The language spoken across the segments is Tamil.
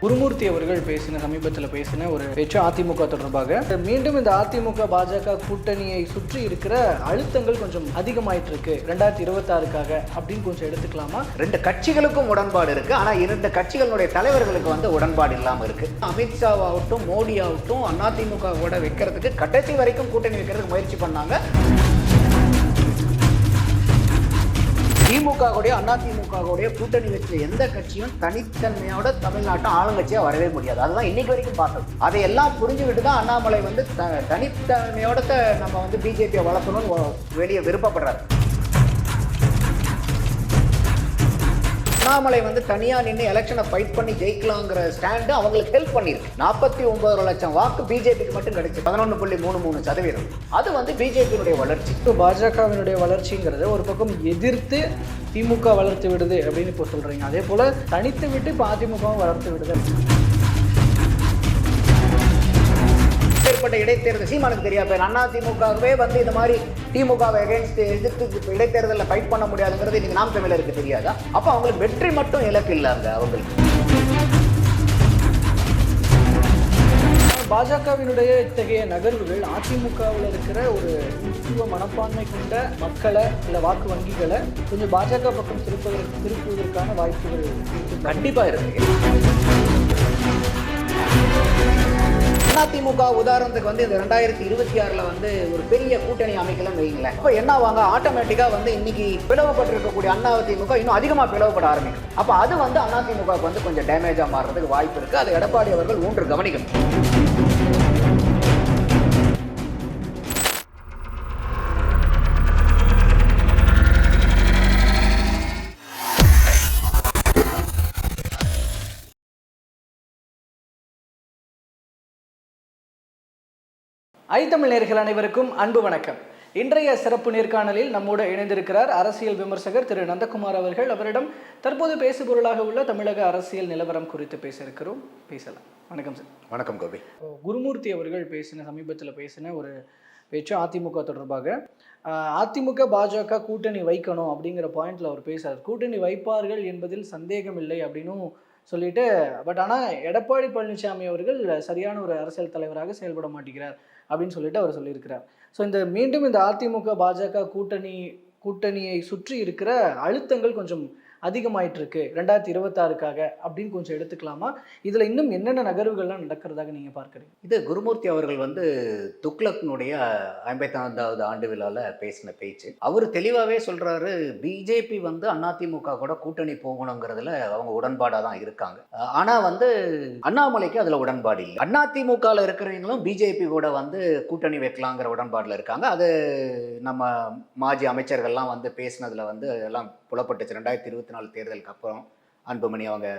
குருமூர்த்தி அவர்கள் பேசின சமீபத்தில் பேசின ஒரு பேச்சு அதிமுக தொடர்பாக மீண்டும் இந்த அதிமுக பாஜக கூட்டணியை சுற்றி இருக்கிற அழுத்தங்கள் கொஞ்சம் அதிகமாயிட்டு இருக்கு ரெண்டாயிரத்தி இருபத்தாறுக்காக அப்படின்னு கொஞ்சம் எடுத்துக்கலாமா? ரெண்டு கட்சிகளுக்கும் உடன்பாடு இருக்கு. ஆனா இரண்டு கட்சிகளுடைய தலைவர்களுக்கு வந்து உடன்பாடு இல்லாம இருக்கு. அமித்ஷாவாகட்டும் மோடி ஆகட்டும் அதிமுக கூட வைக்கிறதுக்கு கடைசி வரைக்கும் கூட்டணி வைக்கிறதுக்கு முயற்சி பண்ணாங்க. திமுக கூடய அதிமுக கூடய கூட்டணி வச்ச எந்த கட்சியும் தனித்தன்மையோட தமிழ்நாட்டை ஆளுங்கட்சியா வரவே முடியாது. அதுதான் இன்னைக்கு வரைக்கும் பார்த்தது அதை எல்லாம் புரிஞ்சுக்கிட்டு தான் அண்ணாமலை வந்து த- தனித்தன்மையோட நம்ம வந்து பிஜேபியை வளர்க்கணும்னு வெளியே விருப்பப்படுறாரு. அண்ணாமலை வந்து தனியாக நின்று எலெக்ஷனை ஃபைட் பண்ணி ஜெயிக்கலாங்கிற ஸ்டாண்டு அவங்களுக்கு ஹெல்ப் பண்ணியிருக்கு நாற்பத்தி ஒன்பது லட்சம் வாக்கு பிஜேபிக்கு மட்டும் கிடைச்சி. பதினொன்று புள்ளி மூணு மூணு சதவீதம். அது வந்து பிஜேபியினுடைய வளர்ச்சி. இப்போ பாஜகவினுடைய வளர்ச்சிங்கிறத ஒரு பக்கம் எதிர்த்து திமுக வளர்த்து விடுது அப்படின்னு இப்போ சொல்கிறீங்க அதே போல் தனித்து விட்டு இப்போ அதிமுகவும் வளர்த்து விடுது. ஏற்பட்ட இடைத்தேர்தல் சீமானுக்கு தெரியாது. பேர் அண்ணா திமுகவே வந்து இந்த மாதிரி திமுகவை எகேன்ஸ்ட் எதிர்த்து இடைத்தேர்தலில் ஃபைட் பண்ண முடியாதுங்கிறது இன்னைக்கு நாம் தமிழருக்கு தெரியாதா? அப்போ அவங்களுக்கு வெற்றி மட்டும் இலக்கு இல்லை அங்க அவங்களுக்கு. பாஜகவினுடைய இத்தகைய நகர்வுகள் அதிமுகவில் இருக்கிற ஒரு முக்கிய மனப்பான்மை கொண்ட மக்களை இல்லை வாக்கு வங்கிகளை கொஞ்சம் பாஜக பக்கம் திருப்பதற்கு திருப்புவதற்கான வாய்ப்புகள் இருக்கு. கண்டிப்பா இருக்கு. அதிமுக உதாரணத்துக்கு வந்து இந்த ரெண்டாயிரத்தி இருபத்தி ஆறுல வந்து ஒரு பெரிய கூட்டணி அமைக்கலன்னு வைங்களேன். இப்போ என்ன வாங்க ஆட்டோமேட்டிக்கா வந்து இன்னைக்கு பிளவுபட்டிருக்கக்கூடிய அதிமுக இன்னும் அதிகமா பிளவுபட ஆரம்பிக்கும் அப்போ அது வந்து அதிமுகவுக்கு வந்து கொஞ்சம் டேமேஜா மாறுறதுக்கு வாய்ப்பு இருக்கு. அது எடப்பாடி அவர்கள் ஊன்று கவனிக்கணும். ஐத்தமிழ் நேர்கள் அனைவருக்கும் அன்பு வணக்கம். இன்றைய சிறப்பு நேர்காணலில் நம்மோடு இணைந்திருக்கிறார் அரசியல் விமர்சகர் திரு நந்தகுமார் அவர்கள். அவரிடம் தற்போது பேசுபொருளாக உள்ள தமிழக அரசியல் நிலவரம் குறித்து பேச இருக்கிறோம் பேசலாம். வணக்கம் சார். வணக்கம் கோபி குருமூர்த்தி அவர்கள் பேசின சமீபத்தில் பேசின ஒரு பேச்சு அதிமுக தொடர்பாக அதிமுக பாஜக கூட்டணி வைக்கணும் அப்படிங்கிற பாயிண்ட்ல அவர் பேசுறார். கூட்டணி வைப்பார்கள் என்பதில் சந்தேகம் இல்லை அப்படின்னும் சொல்லிட்டு பட் ஆனால் எடப்பாடி பழனிசாமி அவர்கள் சரியான ஒரு அரசியல் தலைவராக செயல்பட மாட்டேங்கிறார். அப்படின்னு சொல்லிட்டு அவர் சொல்லியிருக்கிறார். ஸோ இந்த மீண்டும் இந்த அதிமுக பாஜக கூட்டணி கூட்டணியை சுற்றி இருக்கிற அழுத்தங்கள் கொஞ்சம் அதிகமாயிட்டு இருக்கு ரெண்டாயிரத்தி இருபத்தாறுக்காக அப்படின்னு கொஞ்சம் எடுத்துக்கலாமா? இதில் இன்னும் என்னென்ன நகர்வுகள்லாம் நடக்கிறதாக நீங்கள் பார்க்குறீங்க? இது குருமூர்த்தி அவர்கள் வந்து துக்ளக்னுடைய ஐம்பத்தாந்தாவது ஆண்டு விழாவில் பேசின பேச்சு. அவர் தெளிவாகவே சொல்றாரு பிஜேபி வந்து அதிமுக கூட கூட்டணி போகணுங்கிறதுல அவங்க உடன்பாடாக தான் இருக்காங்க. ஆனால் ஆனா வந்து அண்ணாமலைக்கு அதுல உடன்பாடு இல்லை. அதிமுகவில் இருக்கிறவங்களும் பிஜேபி கூட வந்து கூட்டணி வைக்கலாங்கிற உடன்பாடில் இருக்காங்க. அது நம்ம மாஜி அமைச்சர்கள்லாம் வந்து பேசினதுல வந்து எல்லாம் புலப்பட்டுச்சு. ரெண்டாயிரத்தி இருபத்தி நாலு தேர்தலுக்கு அப்புறம் அன்புமணி அவங்க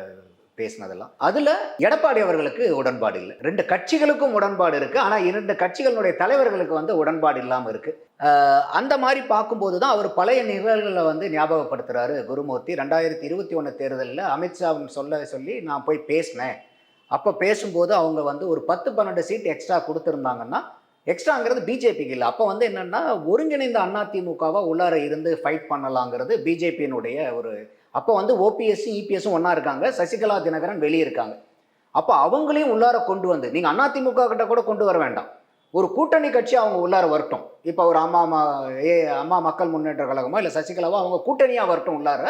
பேசினதெல்லாம். அதுல எடப்பாடி அவர்களுக்கு உடன்பாடு இல்லை. ரெண்டு கட்சிகளுக்கும் உடன்பாடு இருக்கு. ஆனா இரண்டு கட்சிகளுடைய தலைவர்களுக்கு வந்து உடன்பாடு இல்லாம இருக்கு. அந்த மாதிரி பார்க்கும்போது தான் அவர் பழைய நிகழ்வுகளை வந்து ஞாபகப்படுத்துறாரு குருமூர்த்தி. ரெண்டாயிரத்தி இருபத்தி ஒன்று தேர்தலில் அமித்ஷாவின் சொல்ல சொல்லி நான் போய் பேசினேன். அப்போ பேசும்போது அவங்க வந்து ஒரு பத்து பன்னெண்டு சீட் எக்ஸ்ட்ரா கொடுத்துருந்தாங்கன்னா எக்ஸ்ட்ராங்கிறது பிஜேபிக்கு இல்லை. அப்போ வந்து என்னென்னா ஒருங்கிணைந்த அதிமுகவை உள்ளார இருந்து ஃபைட் பண்ணலாங்கிறது பிஜேபியினுடைய ஒரு அப்போ வந்து ஓபிஎஸ்சி இபிஎஸும் ஒன்றா இருக்காங்க. சசிகலா தினகரன் வெளியே இருக்காங்க. அப்போ அவங்களையும் உள்ளார கொண்டு வந்து நீங்கள் அதிமுக கிட்ட கூட கொண்டு வர வேண்டாம். ஒரு கூட்டணி கட்சி அவங்க உள்ளார வரட்டும். இப்போ ஒரு அம்மா ஏ அம்மா மக்கள் முன்னேற்ற கழகமோ இல்லை சசிகலாவோ அவங்க கூட்டணியாக வரட்டும் உள்ளார.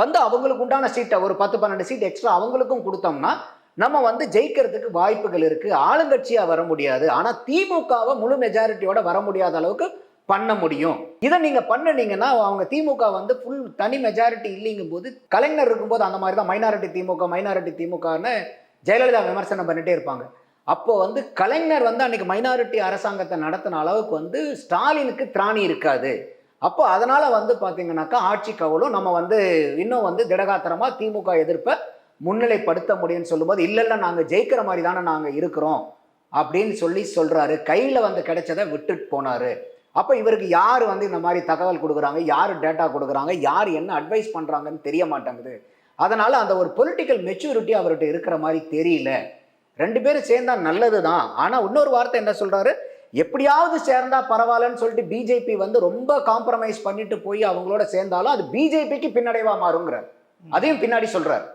வந்து அவங்களுக்கு உண்டான சீட்டை ஒரு பத்து பன்னெண்டு சீட் எக்ஸ்ட்ரா அவங்களுக்கும் கொடுத்தோம்னா நம்ம வந்து ஜெயிக்கிறதுக்கு வாய்ப்புகள் இருக்குது ஆளுங்கட்சியாக வர முடியாது. ஆனால் திமுகவை முழு மெஜாரிட்டியோட வர முடியாத அளவுக்கு பண்ண முடியும். இதை நீங்கள் பண்ணினீங்கன்னா அவங்க திமுக வந்து ஃபுல் தனி மெஜாரிட்டி இல்லைங்கும் போது கலைஞர் இருக்கும்போது அந்த மாதிரி தான் மைனாரிட்டி திமுக மைனாரிட்டி திமுகன்னு ஜெயலலிதா விமர்சனம் பண்ணிட்டே இருப்பாங்க. அப்போ வந்து கலைஞர் வந்து அன்னைக்கு மைனாரிட்டி அரசாங்கத்தை நடத்தின அளவுக்கு வந்து ஸ்டாலினுக்கு திராணி இருக்காது. அப்போ அதனால் வந்து பார்த்தீங்கன்னாக்கா ஆட்சி கவலும் நம்ம வந்து இன்னும் வந்து திடகாத்திரமாக திமுக எதிர்ப்பை முன்னிலைப்படுத்த முடியும்னு சொல்லும்போது இல்லை இல்லை நாங்கள் ஜெயிக்கிற மாதிரி தானே நாங்கள் இருக்கிறோம். அப்படின்னு சொல்லி சொல்கிறாரு கையில் வந்து கிடைச்சதை விட்டுட்டு போனார். அப்போ இவருக்கு யார் வந்து இந்த மாதிரி தகவல் கொடுக்குறாங்க? யார் டேட்டா கொடுக்குறாங்க? யார் என்ன அட்வைஸ் பண்ணுறாங்கன்னு தெரிய மாட்டேங்குது. அதனால் அந்த ஒரு பொலிட்டிக்கல் மெச்சூரிட்டி அவர்கிட்ட இருக்கிற மாதிரி தெரியல. ரெண்டு பேரும் சேர்ந்தா நல்லது தான் ஆனால் இன்னொரு வார்த்தை என்ன சொல்கிறாரு எப்படியாவது சேர்ந்தா பரவாயில்லன்னு சொல்லிட்டு பிஜேபி வந்து ரொம்ப காம்ப்ரமைஸ் பண்ணிட்டு போய் அவங்களோட சேர்ந்தாலும் அது பிஜேபிக்கு பின்னடைவா மாறுங்கிறார் அதையும் பின்னாடி சொல்றாரு.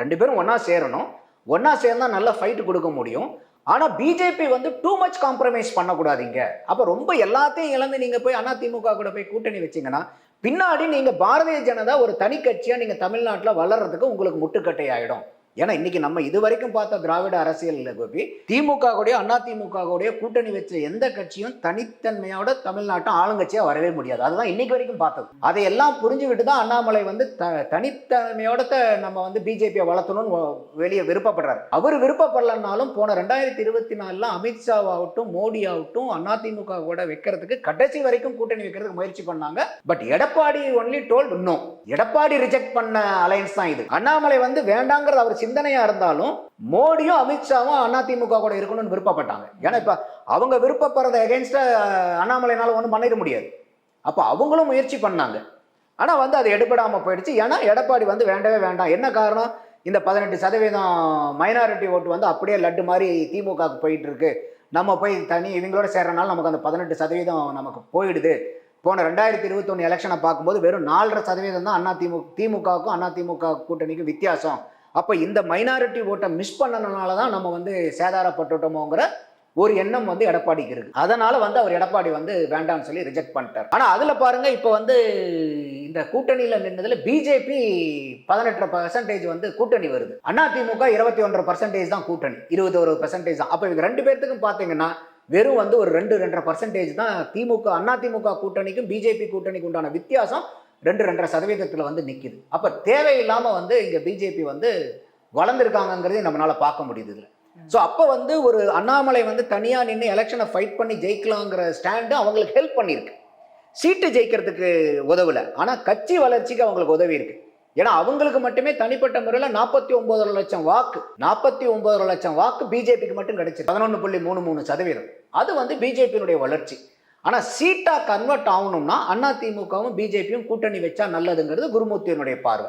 ரெண்டு பேரும் ஒன்றா சேரணும். ஒன்றா சேர்ந்தால் நல்லா ஃபைட்டு கொடுக்க முடியும். ஆனால் பிஜேபி வந்து டூ மச் காம்ப்ரமைஸ் பண்ணக்கூடாதீங்க. அப்போ ரொம்ப எல்லாத்தையும் இழந்து நீங்கள் போய் அதிமுக கூட போய் கூட்டணி வச்சீங்கன்னா பின்னாடி நீங்கள் பாரதிய ஜனதா ஒரு தனி கட்சியாக நீங்கள் தமிழ்நாட்டில் வளர்கிறதுக்கு உங்களுக்கு முட்டுக்கட்டை ஆகிடும் ஏன்னா இன்னைக்கு நம்ம இது வரைக்கும் பார்த்த திராவிட அரசியல் கோபி திமுக கூடயோ அண்ணா திமுக கூடயோ கூட்டணி வச்ச எந்த கட்சியும் தனித்தன்மையோட தமிழ்நாட்டும் ஆளுங்கட்சியா வரவே முடியாது. அதுதான் இன்னைக்கு வரைக்கும் பார்த்தது. அதையெல்லாம் புரிஞ்சுக்கிட்டு தான் அண்ணாமலை வந்து த தனித்தன்மையோட நம்ம வந்து பிஜேபியை வளர்த்தணும்னு வெளியே விருப்பப்படுறாரு. அவர் விருப்பப்படலனாலும் போன ரெண்டாயிரத்தி இருபத்தி நாலுல அமித்ஷாவாகட்டும் மோடி ஆகட்டும் அதிமுக கூட வைக்கிறதுக்கு கடைசி வரைக்கும் கூட்டணி வைக்கிறதுக்கு முயற்சி பண்ணாங்க. But Edappadi only told no Edappadi reject பண்ண அலையன்ஸ் தான் இது. அண்ணாமலை வந்து வேண்டாங்கிறது அவர் சிந்தனையா இருந்தாலும் மோடியும் அமித்ஷாவும் அதிமுக கூட இருக்கணும்னு விருப்பப்பட்டாங்க. ஏன்னா இப்ப அவங்க விருப்பப்படுறத எகென்ஸ்டா அண்ணாமலைனால ஒன்றும் பண்ணிட முடியாது. அப்போ அவங்களும் முயற்சி பண்ணாங்க. ஆனா வந்து அது எடுபடாம போயிடுச்சு. ஏன்னா எடப்பாடி வந்து வேண்டவே வேண்டாம். என்ன காரணம்? இந்த பதினெட்டு சதவீதம் மைனாரிட்டி ஓட்டு வந்து அப்படியே லட்டு மாதிரி திமுகவுக்கு போயிட்டு இருக்கு நம்ம போய் தனி இவங்களோட சேர்றனால நமக்கு அந்த பதினெட்டு சதவீதம் நமக்கு போயிடுது. போன ரெண்டாயிரத்தி இருபத்தொன்று எலெக்ஷனை பார்க்கும்போது வெறும் நாலரை சதவீதம் தான் அண்ணா திமுக திமுகவுக்கும் அண்ணா திமுக கூட்டணிக்கும் வித்தியாசம். அப்போ இந்த மைனாரிட்டி ஓட்டை மிஸ் பண்ணனால தான் நம்ம வந்து சேதாரப்பட்டுட்டோமோங்கிற ஒரு எண்ணம் வந்து எடப்பாடிக்கு இருக்கு. அதனால வந்து அவர் எடப்பாடி வந்து வேண்டாம்னு சொல்லி ரிஜெக்ட் பண்ணிட்டார். ஆனால் அதில் பாருங்க இப்போ வந்து இந்த கூட்டணியில் நின்றதில் பிஜேபி பதினெட்டு பர்சன்டேஜ் வந்து கூட்டணி வருது. அண்ணா திமுக இருபத்தி ஒன்றரை பர்சன்டேஜ் தான் கூட்டணி. இருபத்தி ஒரு பர்சன்டேஜ் தான். அப்போ இவங்க ரெண்டு பேர்த்துக்கும் பார்த்தீங்கன்னா வெறும் வந்து ஒரு ரெண்டு ரெண்டரை பர்சன்டேஜ் தான் திமுக அண்ணா திமுக கூட்டணிக்கும் பிஜேபி கூட்டணிக்கு உண்டான வித்தியாசம் ரெண்டு ரெண்டரை சதவீதத்தில் வந்து நிற்கிது அப்போ தேவையில்லாமல் வந்து இங்கே பிஜேபி வந்து வளர்ந்துருக்காங்கங்கிறதையும் நம்மளால் பார்க்க முடியுது இதில். ஸோ அப்போ வந்து ஒரு அண்ணாமலை வந்து தனியாக நின்று எலெக்ஷனை ஃபைட் பண்ணி ஜெயிக்கலாங்கிற ஸ்டாண்டு அவங்களுக்கு ஹெல்ப் பண்ணியிருக்கு. சீட்டு ஜெயிக்கிறதுக்கு உதவல. ஆனால் கட்சி வளர்ச்சிக்கு அவங்களுக்கு உதவி இருக்கு. ஏன்னா அவங்களுக்கு மட்டுமே தனிப்பட்ட முறையில் நாற்பத்தி ஒன்பதரை லட்சம் வாக்கு நாற்பத்தி ஒன்பதரை லட்சம் வாக்கு பிஜேபிக்கு மட்டும் கிடைச்சிருக்கு. பதினொன்று புள்ளி மூணு மூணு சதவீதம். அது வந்து பிஜேபியினுடைய வளர்ச்சி. ஆனால் சீட்டாக கன்வெர்ட் ஆகணும்னா அண்ணா திமுகவும் பிஜேபியும் கூட்டணி வச்சா நல்லதுங்கிறது குருமூர்த்தியினுடைய பார்வை.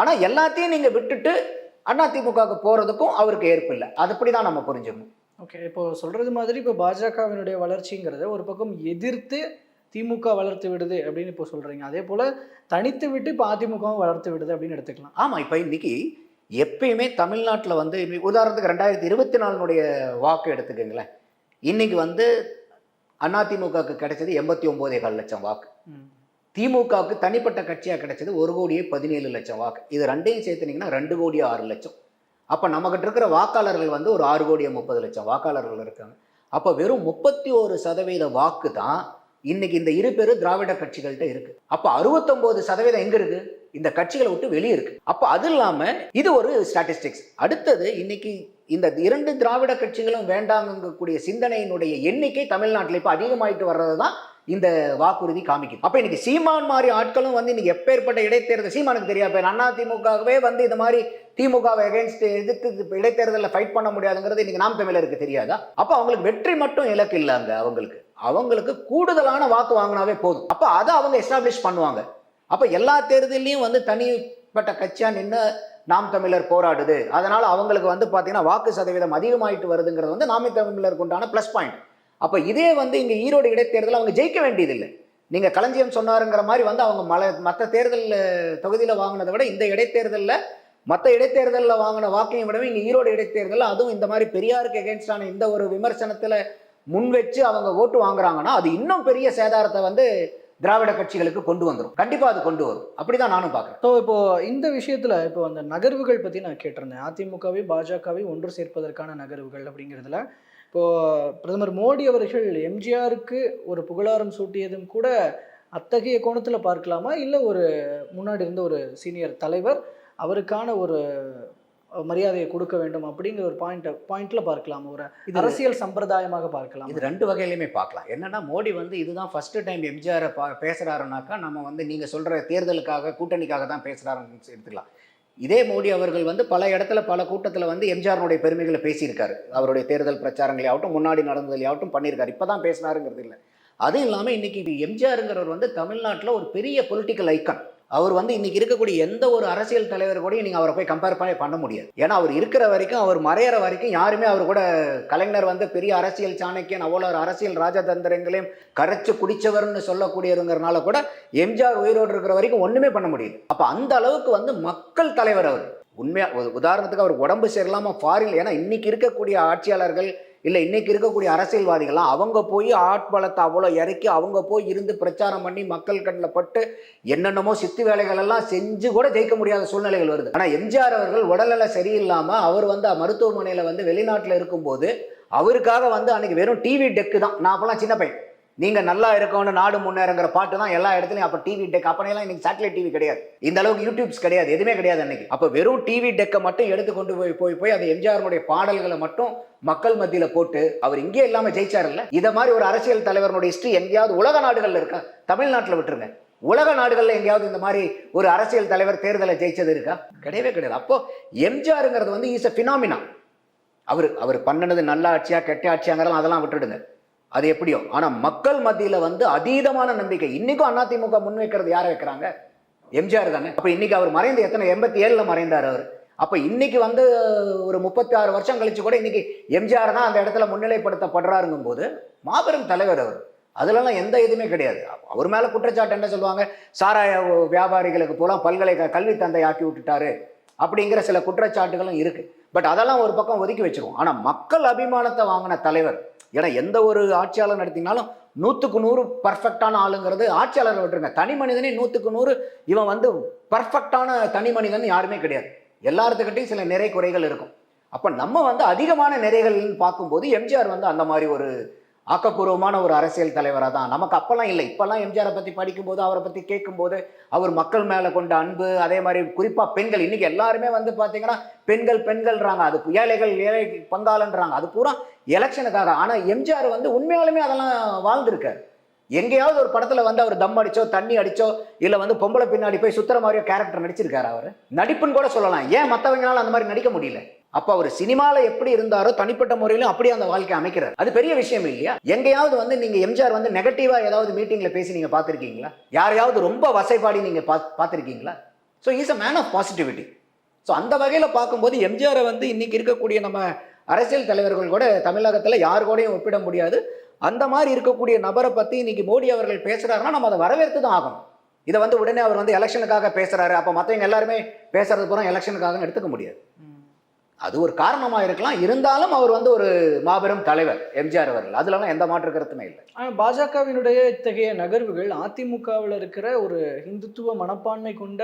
ஆனால் எல்லாத்தையும் நீங்கள் விட்டுட்டு அண்ணா திமுகவுக்கு போகிறதுக்கும் அவருக்கு ஏற்பு இல்லை. அதுபடி தான் நம்ம புரிஞ்சுக்கணும். ஓகே இப்போ சொல்றது மாதிரி இப்போ பாஜகவினுடைய வளர்ச்சிங்கிறத ஒரு பக்கம் எதிர்த்து திமுக வளர்த்து விடுது அப்படின்னு இப்போ சொல்றீங்க. அதே போல தனித்து விட்டு இப்போ அதிமுகவும் வளர்த்து விடுது அப்படின்னு எடுத்துக்கலாம். ஆமாம் இப்போ இன்னைக்கு எப்பயுமே தமிழ்நாட்டில் வந்து உதாரணத்துக்கு ரெண்டாயிரத்தி இருபத்தி நாலுனுடைய வாக்கு எடுத்துக்கோங்களேன். இன்னைக்கு வந்து அதிமுகவுக்கு கிடைச்சது எண்பத்தி ஒம்போதே கால் லட்சம் வாக்கு. திமுகவுக்கு தனிப்பட்ட கட்சியாக கிடைச்சது ஒரு கோடியே பதினேழு லட்சம் வாக்கு. இது ரெண்டையும் சேர்த்துனீங்கன்னா ரெண்டு கோடியே ஆறு லட்சம். அப்போ நம்மகிட்ட இருக்கிற வாக்காளர்கள் வந்து ஒரு ஆறு கோடியே முப்பது லட்சம் வாக்காளர்கள் இருக்காங்க. அப்போ வெறும் முப்பத்தி ஒரு சதவீத வாக்கு தான் இன்னைக்கு இந்த இரு பெரு திராவிட கட்சிகள்கிட்ட இருக்கு. அப்போ அறுபத்தொம்போது சதவீதம் எங்க இருக்கு? இந்த கட்சிகளை விட்டு வெளியே இருக்கு. அப்போ அது இல்லாம இது ஒரு ஸ்டாட்டிஸ்டிக்ஸ் அடுத்தது இன்னைக்கு இந்த இரண்டு திராவிட கட்சிகளும் வேண்டாங்கக்கூடிய சிந்தனையினுடைய எண்ணிக்கை தமிழ்நாட்டில் இப்போ அதிகமாயிட்டு வர்றது தான் இந்த வாக்குறுதி காமிக்குது. அப்போ இன்னைக்கு சீமான் மாதிரி ஆட்களும் வந்து இன்னைக்கு எப்பேற்பட்ட இடைத்தேர்தல் சீமானுக்கு தெரியாது அண்ணா திமுகவே வந்து இந்த மாதிரி திமுகவை எகென்ஸ்ட் எதிர்த்து இடைத்தேர்தலில் ஃபைட் பண்ண முடியாதுங்கிறது இன்னைக்கு நாம் தமிழருக்கு தெரியாதா? அப்போ அவங்களுக்கு வெற்றி மட்டும் இலக்கு இல்லைங்க அவங்களுக்கு. அவங்களுக்கு கூடுதலான வாக்கு வாங்கினாவே போதும். அப்போ அதை அவங்க எஸ்டாப்ளிஷ் பண்ணுவாங்க. அப்போ எல்லா தேர்தலையும் வந்து தனிப்பட்ட கட்சியாக நின்று நாம் தமிழர் போராடுது. அதனால் அவங்களுக்கு வந்து பார்த்தீங்கன்னா வாக்கு சதவீதம் அதிகமாயிட்டு வருதுங்கிறது வந்து நாமி தமிழருக்கு உண்டான ப்ளஸ் பாயிண்ட் அப்போ இதே வந்து இங்கே ஈரோடு இடைத்தேர்தல் அவங்க ஜெயிக்க வேண்டியதில்லை. நீங்கள் களஞ்சியம் சொன்னாருங்கிற மாதிரி வந்து அவங்க மலை மற்ற தேர்தல் தொகுதியில் வாங்கினதை விட இந்த இடைத்தேர்தலில் மற்ற இடைத்தேர்தலில் வாங்கின வாக்கையும் விடவே இங்கே ஈரோடு இடைத்தேர்தலில் அதுவும் இந்த மாதிரி பெரியாருக்கு எகேன்ஸ்டான இந்த ஒரு விமர்சனத்தில் முன் வச்சு அவங்க ஓட்டு வாங்குறாங்கன்னா அது இன்னும் பெரிய சேதாரத்தை வந்து திராவிட கட்சிகளுக்கு கொண்டு வந்துடும் கண்டிப்பாக அது கொண்டு வரும். அப்படிதான் நானும் பார்க்குறேன் ஸோ இப்போ இந்த விஷயத்தில் இப்போ அந்த நகர்வுகள் பற்றி நான் கேட்டிருந்தேன். அதிமுகவை பாஜகவை ஒன்று சேர்ப்பதற்கான நகர்வுகள் அப்படிங்கிறதுல இப்போ பிரதமர் மோடி அவர்கள் எம்ஜிஆருக்கு ஒரு புகழாரம் சூட்டியதும் கூட அத்தகைய கோணத்தில் பார்க்கலாமா? இல்லை ஒரு முன்னாடி இருந்த ஒரு சீனியர் தலைவர் அவருக்கான ஒரு மரியாதையை கொடுக்க வேண்டும் அப்படிங்கிற ஒரு பாயிண்ட் பாயிண்ட்ல பார்க்கலாம். ஒரு இது அரசியல் சம்பிரதாயமாக பார்க்கலாம். இது ரெண்டு வகையிலுமே பார்க்கலாம். என்னன்னா மோடி வந்து இதுதான் ஃபர்ஸ்ட் டைம் எம்ஜிஆரை பா பேசுறாருனாக்கா நம்ம வந்து நீங்க சொல்ற தேர்தலுக்காக கூட்டணிக்காக தான் பேசுறாருன்னு எடுத்துக்கலாம். இதே மோடி அவர்கள் வந்து பல இடத்துல பல கூட்டத்தில் வந்து எம்ஜிஆருடைய பெருமைகளை பேசியிருக்காரு. அவருடைய தேர்தல் பிரச்சாரங்களையாகட்டும் முன்னாடி நடந்ததுலையாகட்டும் பண்ணியிருக்காரு. இப்போ தான் பேசினாருங்கிறது இல்லை. அதுவும் இல்லாமல் இன்னைக்கு எம்ஜிஆருங்கிறவர் வந்து தமிழ்நாட்டில் ஒரு பெரிய பொலிட்டிக்கல் ஐக்கன் அவர் வந்து இன்னைக்கு இருக்கக்கூடிய எந்த ஒரு அரசியல் தலைவர் கூட நீங்கள் அவரை போய் கம்பேர் பண்ணி பண்ண முடியாது. ஏன்னா அவர் இருக்கிற வரைக்கும் அவர் மறையிற வரைக்கும் யாருமே அவர் கூட கலைஞர் வந்து பெரிய அரசியல் சாணக்கியன் அவ்வளோ ஒரு அரசியல் ராஜதந்திரங்களையும் கரைச்சு குடிச்சவர்னு சொல்லக்கூடியவருங்கிறனால கூட எம்ஜிஆர் உயிரோடு இருக்கிற வரைக்கும் ஒன்றுமே பண்ண முடியுது அப்போ அந்த அளவுக்கு வந்து மக்கள் தலைவர் அவர். உண்மையாக உதாரணத்துக்கு அவர் உடம்பு சரியில்லாமல் ஃபாரின் ஏன்னா இன்னைக்கு இருக்கக்கூடிய ஆட்சியாளர்கள் இல்லை இன்னைக்கு இருக்கக்கூடிய அரசியல்வாதிகள்லாம் அவங்க போய் ஆட்பலத்தை அவ்வளோ இறக்கி அவங்க போய் இருந்து பிரச்சாரம் பண்ணி மக்கள் கண்ணில் பட்டு என்னென்னமோ சித்து வேலைகள் எல்லாம் செஞ்சு கூட ஜெயிக்க முடியாத சூழ்நிலைகள் வருது. ஆனால் எம்ஜிஆர் அவர்கள் உடல்நல சரியில்லாமல் அவர் வந்து மருத்துவமனையில் வந்து வெளிநாட்டில் இருக்கும்போது அவருக்காக வந்து அன்றைக்கி வெறும் டிவி டெக்கு தான். நான் அப்பெல்லாம் சின்ன பையன். நீங்க நல்லா இருக்கணும் நாடு முன்னேறங்கிற பாட்டு தான் எல்லா இடத்துலையும். அப்போ டிவி டெக் அப்பனையெல்லாம் இன்னைக்கு சேட்டலைட் டிவி கிடையாது. இந்த அளவுக்கு யூடியூப்ஸ் கிடையாது. எதுவுமே கிடையாது அன்னைக்கு. அப்போ வெறும் டிவி டெக்கை மட்டும் எடுத்து கொண்டு போய் போய் போய் அந்த எம்ஜிஆருடைய பாடல்களை மட்டும் மக்கள் மத்தியில போட்டு அவர் இங்கே இல்லாம ஜெயிச்சாருல்ல? இத மாதிரி ஒரு அரசியல் தலைவருடைய ஹிஸ்டரி எங்கேயாவது உலக நாடுகள்ல இருக்கா? தமிழ்நாட்டில் விட்டுருங்க. உலக நாடுகள்ல எங்கேயாவது இந்த மாதிரி ஒரு அரசியல் தலைவர் தேர்தலை ஜெயிச்சது இருக்கா? கிடையவே கிடையாது. அப்போ எம்ஜிஆருங்கிறது வந்து இஸ் அ பினாமினா அவர் அவர் பண்ணினது நல்ல ஆட்சியா கெட்ட ஆட்சியாங்கிறதெல்லாம் அதெல்லாம் விட்டுடுங்க. அது எப்படியோ? ஆனால் மக்கள் மத்தியில் வந்து அதீதமான நம்பிக்கை. இன்றைக்கும் அதிமுக முன்வைக்கிறது யாரை வைக்கிறாங்க? எம்ஜிஆர் தானே. அப்போ இன்றைக்கி அவர் மறைந்து எத்தனை எண்பத்தி ஏழில் மறைந்தார் அவர். அப்போ இன்னைக்கு வந்து ஒரு முப்பத்தி ஆறு வருஷம் கழிச்சு கூட இன்னைக்கு எம்ஜிஆர் தான் அந்த இடத்துல முன்னிலைப்படுத்தப்படுறாருங்கும் போது மாபெரும் தலைவர் அவர். அதுலலாம் எந்த இதுவுமே கிடையாது. அவர் மேலே குற்றச்சாட்டு என்ன சொல்லுவாங்க? சாராய வியாபாரிகளுக்கு போலாம் பல்கலைக்கழக கல்வி தந்தை ஆக்கி விட்டுட்டாரு அப்படிங்கிற சில குற்றச்சாட்டுகளும் இருக்குது பட் அதெல்லாம் ஒரு பக்கம் ஒதுக்கி வச்சிருவோம். ஆனால் மக்கள் அபிமானத்தை வாங்கின தலைவர் ஏன்னா எந்த ஒரு ஆட்சியாளர் நடத்தினாலும் நூற்றுக்கு நூறு பர்ஃபெக்டான ஆளுங்கிறது ஆட்சியாளர் விட்டுருங்க. தனி மனிதனே நூற்றுக்கு நூறு இவன் வந்து பர்ஃபெக்டான தனி மனிதன் யாருமே கிடையாது. எல்லாத்துக்கிட்டையும் சில நிறை குறைகள் இருக்கும். அப்போ நம்ம வந்து அதிகமான நிறைகள்னு பார்க்கும்போது எம்ஜிஆர் வந்து அந்த மாதிரி ஒரு ஆக்கப்பூர்வமான ஒரு அரசியல் தலைவராக தான். நமக்கு அப்போல்லாம் இல்லை. இப்போல்லாம் எம்ஜிஆரை பற்றி படிக்கும்போது அவரை பற்றி கேட்கும்போது அவர் மக்கள் மேலே கொண்ட அன்பு அதே மாதிரி குறிப்பாக பெண்கள். இன்றைக்கி எல்லாருமே வந்து பார்த்தீங்கன்னா பெண்கள் பெண்கள்ன்றாங்க. அது ஏழைகள் ஏழை பங்காளன்றாங்க. அது பூரா எலெக்ஷனுக்காக. ஆனால் எம்ஜிஆர் வந்து உண்மையாலுமே அதெல்லாம் வாழ்ந்திருக்கார். எங்கேயாவது ஒரு படத்தில் வந்து அவர் தம் அடிச்சோ தண்ணி அடிச்சோ இல்லை வந்து பொம்பளை பின்னாடி போய் சுத்துற மாதிரியோ கேரக்டர் நடிச்சிருக்காரு அவர். நடிப்புன்னு கூட சொல்லலாம். ஏன் மற்றவங்களால அந்த மாதிரி நடிக்க முடியல? அப்ப அவர் சினிமால எப்படி இருந்தாரோ தனிப்பட்ட முறையிலும் அப்படியே அந்த வாழ்க்கை அமைக்கிறார். அது பெரிய விஷயம் இல்லையா? எங்கேயாவது வந்து நீங்க எம்ஜிஆர் வந்து நெகட்டிவா ஏதாவது மீட்டிங்ல பேசி நீங்க பார்த்துருக்கீங்களா? யாரையாவது ரொம்ப வசைப்பாடி நீங்க பா பார்த்துருக்கீங்களா? So is a man of positivity so அந்த வகையில் பார்க்கும்போது எம்ஜிஆரை வந்து இன்னைக்கு இருக்கக்கூடிய நம்ம அரசியல் தலைவர்கள் கூட தமிழகத்தில் யார் கூடயும் ஒப்பிட முடியாது. அந்த மாதிரி இருக்கக்கூடிய நபரை பற்றி இன்னைக்கு மோடி அவர்கள் பேசுகிறாருன்னா நம்ம அதை வரவேற்று தான் ஆகணும். இதை வந்து உடனே அவர் வந்து எலெக்ஷனுக்காக பேசுகிறாரு அப்போ மற்றவங்க எல்லாருமே பேசுறது பூரா எலெக்ஷனுக்காக எடுத்துக்க முடியாது. அது ஒரு காரணமாக இருக்கலாம் இருந்தாலும் அவர் வந்து ஒரு மாபெரும் தலைவர் எம்ஜிஆர் அவர்கள். அதுலலாம் எந்த மாற்று கருத்துமே இல்லை. ஆனால் பாஜகவினுடைய இத்தகைய நகர்வுகள் அதிமுகவில் இருக்கிற ஒரு இந்துத்துவ மனப்பான்மை கொண்ட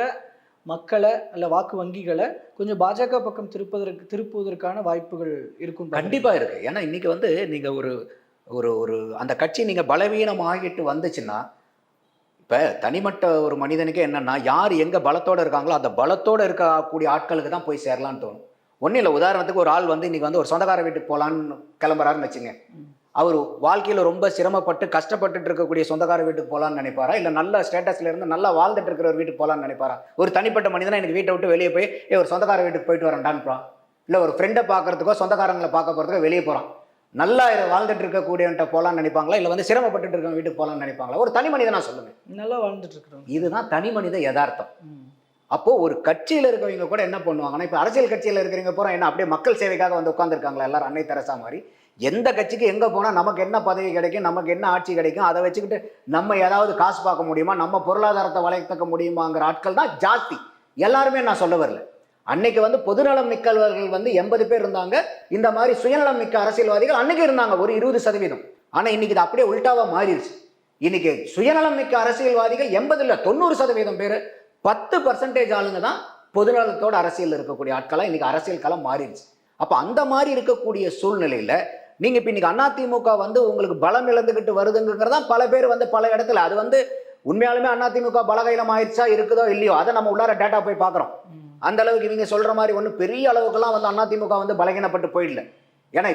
மக்களை அல்ல வாக்கு வங்கிகளை கொஞ்சம் பாஜக பக்கம் திருப்பதற்கு திருப்புவதற்கான வாய்ப்புகள் இருக்கும் கண்டிப்பாக இருக்கு. ஏன்னா இன்னைக்கு வந்து நீங்கள் ஒரு ஒரு ஒரு அந்த கட்சி நீங்கள் பலவீனம் ஆகிட்டு வந்துச்சுன்னா இப்போ தனிமட்ட ஒரு மனிதனுக்கு என்னன்னா யார் எங்கே பலத்தோடு இருக்காங்களோ அந்த பலத்தோடு இருக்கக்கூடிய ஆட்களுக்கு தான் போய் சேரலான்னு தோணும். ஒன்றும் இல்லை உதாரணத்துக்கு ஒரு ஆள் வந்து இன்னைக்கு வந்து ஒரு சொந்தக்கார வீட்டுக்கு போகலான்னு கிளம்புறாருன்னு வச்சுங்க. அவர் வாழ்க்கையில் ரொம்ப சிரமப்பட்டு கஷ்டப்பட்டுட்டு இருக்கக்கூடிய சொந்தக்கார வீட்டுக்கு போகலான்னு நினைப்பாரா? இல்லை நல்ல ஸ்டேட்டஸ்ல இருந்து நல்லா வாழ்ந்துட்டு இருக்கிற ஒரு வீட்டுக்கு போகலான்னு நினைப்பாரா? ஒரு தனிப்பட்ட மனிதனா எனக்கு வீட்டை விட்டு வெளியே போய் ஏ ஒரு சொந்தக்கார வீட்டுக்கு போயிட்டு வரேன்டான்றான் இல்லை ஒரு ஃப்ரெண்டை பார்க்கறதுக்கோ சொந்தக்காரங்களை பார்க்க போகிறதுக்கோ வெளியே போகிறான் நல்லா வாழ்ந்துட்டு இருக்கக்கூடியவன்ட்ட போகலான்னு நினைப்பாங்களா? இல்லை வந்து சிரமப்பட்டுட்டு இருக்க வீட்டுக்கு போகலான்னு நினைப்பாங்களா? ஒரு தனி மனிதனா சொல்லுங்க. நல்லா வாழ்ந்துட்டு இருக்கிறோம் இதுதான் தனி மனித யதார்த்தம். அப்போது அப்போ ஒரு கட்சியில் இருக்கவங்க கூட என்ன பண்ணுவாங்கன்னா இப்போ அரசியல் கட்சியில் இருக்கிறவங்க பூரா என்ன அப்படியே மக்கள் சேவைக்காக வந்து உட்காந்துருக்காங்களா எல்லாரும்? அன்னை தெரசா மாதிரி. எந்த கட்சிக்கு எங்கே போனால் நமக்கு என்ன பதவி கிடைக்கும் நமக்கு என்ன ஆட்சி கிடைக்கும் அதை வச்சுக்கிட்டு நம்ம ஏதாவது காசு பார்க்க முடியுமா நம்ம பொருளாதாரத்தை வளர்த்துக்க முடியுமாங்கிற ஆட்கள் தான் ஜாஸ்தி. எல்லாருமே நான் சொல்ல வரல. அன்னைக்கு வந்து பொதுநலம் மிக்கவர்கள் வந்து எண்பது பேர் இருந்தாங்க. இந்த மாதிரி சுயநலம் மிக்க அரசியல்வாதிகள் அன்னைக்கு இருந்தாங்க ஒரு இருபது சதவீதம். ஆனால் இன்னைக்கு இது அப்படியே உல்டாவா மாறிடுச்சு. இன்னைக்கு சுயநலம் மிக்க அரசியல்வாதிகள் எண்பது இல்லை தொண்ணூறு சதவீதம் பேர் பத்து பர்சன்டேஜ் ஆளுங்க தான் பொதுநலத்தோட அரசியல் இருக்கக்கூடிய ஆட்களா இன்னைக்கு அரசியல் களம் மாறிடுச்சு. அப்போ அந்த மாதிரி இருக்கக்கூடிய சூழ்நிலையில நீங்க இப்போ இன்னைக்கு அதிமுக வந்து உங்களுக்கு பலம் இழந்துகிட்டு வருதுங்கிறதா பல பேர் வந்து பல இடத்துல அது வந்து உண்மையாலுமே அதிமுக பலகைலம் ஆயிடுச்சா இருக்குதோ இல்லையோ அதை நம்ம உள்ளார டேட்டா போய் பார்க்குறோம். அந்த அளவுக்கு இவங்க சொல்ற மாதிரி ஒன்றும் பெரிய அளவுக்குலாம் வந்து அதிமுக வந்து பலகீனப்பட்டு போயிடல. ஏன்னா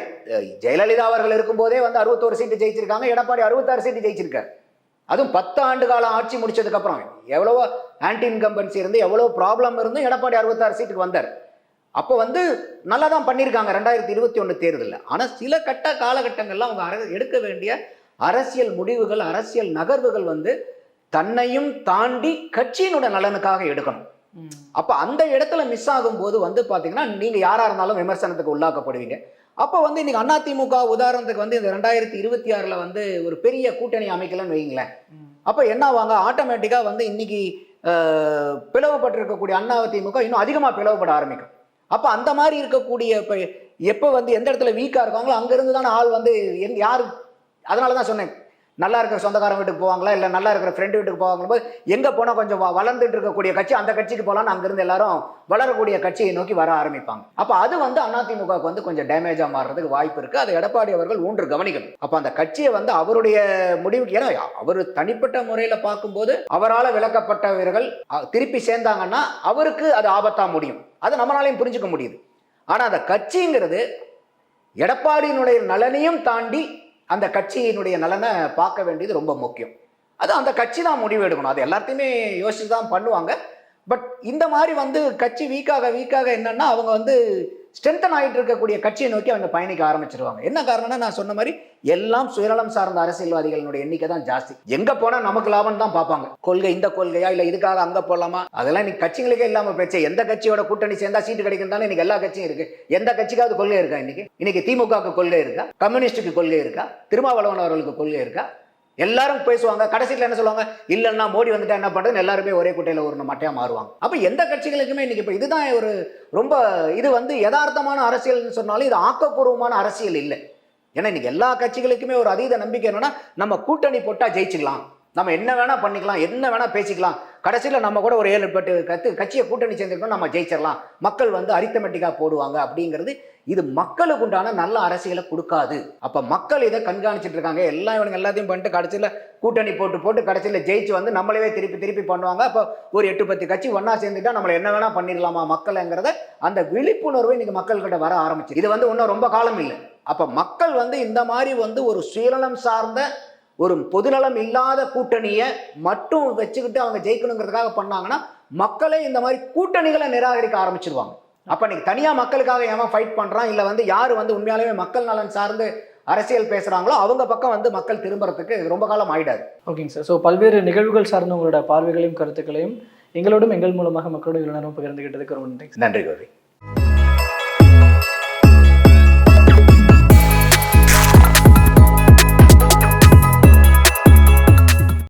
ஜெயலலிதா அவர்கள் இருக்கும்போதே வந்து அறுபத்தோரு சீட்டு ஜெயிச்சிருக்காங்க எடப்பாடி அறுபத்தாறு சீட்டு ஜெயிச்சிருக்காரு. அதுவும் பத்து ஆண்டு காலம் ஆட்சி முடிச்சதுக்கு அப்புறம் எவ்வளவோ ஆன்டி இன்கம்பன்சி இருந்து எவ்வளோ ப்ராப்ளம் இருந்தும் எடப்பாடி அறுபத்தாறு சீட்டுக்கு வந்தார். அப்போ வந்து நல்லா தான் பண்ணியிருக்காங்க ரெண்டாயிரத்தி இருபத்தி ஒன்று தேர்தலில். ஆனால் சில கட்ட காலகட்டங்கள்ல அவங்க அர எடுக்க வேண்டிய அரசியல் முடிவுகள் அரசியல் நகர்வுகள் வந்து தன்னையும் தாண்டி கட்சியினோட நலனுக்காக எடுக்கணும். அப்போ அந்த இடத்துல மிஸ் ஆகும்போது வந்து பார்த்தீங்கன்னா நீங்கள் யாராக இருந்தாலும் விமர்சனத்துக்கு உள்ளாக்கப்படுவீங்க. அப்போ வந்து இன்னைக்கு அதிமுக உதாரணத்துக்கு வந்து இந்த ரெண்டாயிரத்தி இருபத்தி ஆறில் வந்து ஒரு பெரிய கூட்டணி அமைக்கலன்னு வைங்களேன். அப்போ என்ன ஆவாங்க ஆட்டோமேட்டிக்காக வந்து இன்னைக்கு பிளவுபட்டிருக்கக்கூடிய அதிமுக இன்னும் அதிகமாக பிளவுபட ஆரம்பிக்கும். அப்போ அந்த மாதிரி இருக்கக்கூடிய இப்போ எப்போ வந்து எந்த இடத்துல வீக்காக இருக்காங்களோ அங்கேருந்து தானே ஆள் வந்து எங் யார்? அதனால தான் சொன்னேன். நல்லா இருக்கிற சொந்தக்காரன் வீட்டுக்கு போவாங்களா? இல்லை நல்லா இருக்கிற ஃப்ரெண்டு வீட்டுக்கு போவாங்களோ? எங்கே போனால் கொஞ்சம் வளர்ந்துட்டு இருக்கக்கூடிய கட்சி அந்த கட்சிக்கு போகலான்னு அங்கேருந்து எல்லாரும் வளரக்கூடிய கட்சியை நோக்கி வர ஆரம்பிப்பாங்க. அப்போ அது வந்து அதிமுகவுக்கு வந்து கொஞ்சம் டேமேஜாக மாறுறதுக்கு வாய்ப்பு இருக்குது அதை எடப்பாடி அவர்கள் ஊன்று கவனிக்கணும். அப்போ அந்த கட்சியை வந்து அவருடைய முடிவுக்கு ஏன்னா அவர் தனிப்பட்ட முறையில் பார்க்கும்போது அவரால் விளக்கப்பட்டவர்கள் திருப்பி சேர்ந்தாங்கன்னா அவருக்கு அது ஆபத்தாக முடியும். அதை நம்மளாலையும் புரிஞ்சுக்க முடியுது. ஆனால் அந்த கட்சிங்கிறது எடப்பாடியினுடைய நலனையும் தாண்டி அந்த கட்சியினுடைய நலனை பார்க்க வேண்டியது ரொம்ப முக்கியம். அது அந்த கட்சி தான் முடிவு எடுக்கணும் அது எல்லாத்தையுமே யோசிச்சு தான் பண்ணுவாங்க. பட் இந்த மாதிரி வந்து கட்சி வீக்காக வீக்காக என்னன்னா அவங்க வந்து ஸ்ட்ரென்தன் ஆகிட்டு இருக்கக்கூடிய கட்சியை நோக்கி அவங்க பயணிக்க ஆரம்பிச்சிருவாங்க. என்ன காரணம்னா நான் சொன்ன மாதிரி எல்லாம் சுயநலம் சார்ந்த அரசியல்வாதிகளுடைய எண்ணிக்கை தான் ஜாஸ்தி. எங்க போனா நமக்கு லாபம் தான் பார்ப்பாங்க. கொள்கை இந்த கொள்கையா இல்ல இதுக்காக அங்க போலாமா? அதெல்லாம் இன்னைக்கு கட்சிகளுக்கே இல்லாம பேச்சு எந்த கட்சியோட கூட்டணி சேர்ந்தா சீட்டு கிடைக்கும் தானே இன்னைக்கு எல்லா கட்சியும் இருக்கு. எந்த கட்சிக்காவது கொள்கை இருக்கா இன்னைக்கு? இன்னைக்கு திமுகவுக்கு கொள்கை இருக்கா? கம்யூனிஸ்டுக்கு கொள்கை இருக்கா? திருமாவளவன் அவர்களுக்கு கொள்கை இருக்கா? எல்லாரும் பேசுவாங்க. கடைசியில் என்ன சொல்லுவாங்க? இல்லைன்னா மோடி வந்துட்டா என்ன பண்றதுன்னு எல்லாருமே ஒரே குட்டையில் ஒரு மட்டையா மாறுவாங்க. அப்ப எந்த கட்சிகளுக்குமே இன்னைக்கு இப்ப இதுதான் ஒரு ரொம்ப இது வந்து யதார்த்தமான அரசியல்னு சொன்னாலும் இது ஆக்கப்பூர்வமான அரசியல் இல்லை. ஏன்னா இன்னைக்கு எல்லா கட்சிகளுக்குமே ஒரு அதீத நம்பிக்கை என்னன்னா நம்ம கூட்டணி போட்டா ஜெயிச்சுக்கலாம் நம்ம என்ன வேணா பண்ணிக்கலாம் என்ன வேணா பேசிக்கலாம். கடைசியில் நம்ம கூட ஒரு ஏழு பட்டு கத்து கட்சியை கூட்டணி சேர்ந்துருக்கோம் நம்ம ஜெயிச்சிடலாம். மக்கள் வந்து அரித்தமெட்டிக்காக போடுவாங்க அப்படிங்கிறது இது மக்களுக்கு உண்டான நல்ல அரசியலை கொடுக்காது. அப்போ மக்கள் இதை கண்காணிச்சிட்டு இருக்காங்க. எல்லாம் இவனுங்க எல்லாத்தையும் பண்ணிட்டு கடைசியில் கூட்டணி போட்டு போட்டு கடைசியில் ஜெயிச்சு வந்து நம்மளவே திருப்பி திருப்பி பண்ணுவாங்க. அப்போ ஒரு எட்டு பத்து கட்சி ஒன்றா சேர்ந்துட்டா நம்மளை என்ன வேணால் பண்ணிடலாமா மக்கள்ங்கிறத அந்த விழிப்புணர்வு இன்றைக்கி மக்கள்கிட்ட வர ஆரம்பிச்சு இது வந்து இன்னும் ரொம்ப காலம் இல்லை. அப்போ மக்கள் வந்து இந்த மாதிரி வந்து ஒரு சுயநலம் சார்ந்த ஒரு பொதுநலம் இல்லாத கூட்டணியை மட்டும் வச்சுக்கிட்டு அவங்க ஜெயிக்கணுங்கிறதுக்காக பண்ணாங்கன்னா மக்களே இந்த மாதிரி கூட்டணிகளை நிராகரிக்க ஆரம்பிச்சிருவாங்க. அப்போ இன்னைக்கு தனியாக மக்களுக்காக ஏன் ஃபைட் பண்ணுறான் இல்லை வந்து யார் வந்து உண்மையாலுமே மக்கள் நலன் சார்ந்து அரசியல் பேசுகிறாங்களோ அவங்க பக்கம் வந்து மக்கள் திரும்புறதுக்கு ரொம்ப காலம் ஆயிடாது. ஓகேங்க சார் ஸோ பல்வேறு நிகழ்வுகள் சார்ந்த உங்களோட பார்வைகளையும் கருத்துக்களையும் எங்களோடும் எங்கள் மூலமாக மக்களோட இவ்வளோ நேரம் பகிர்ந்துகிட்டதுக்கு ரொம்ப நன்றி நன்றி கௌரி.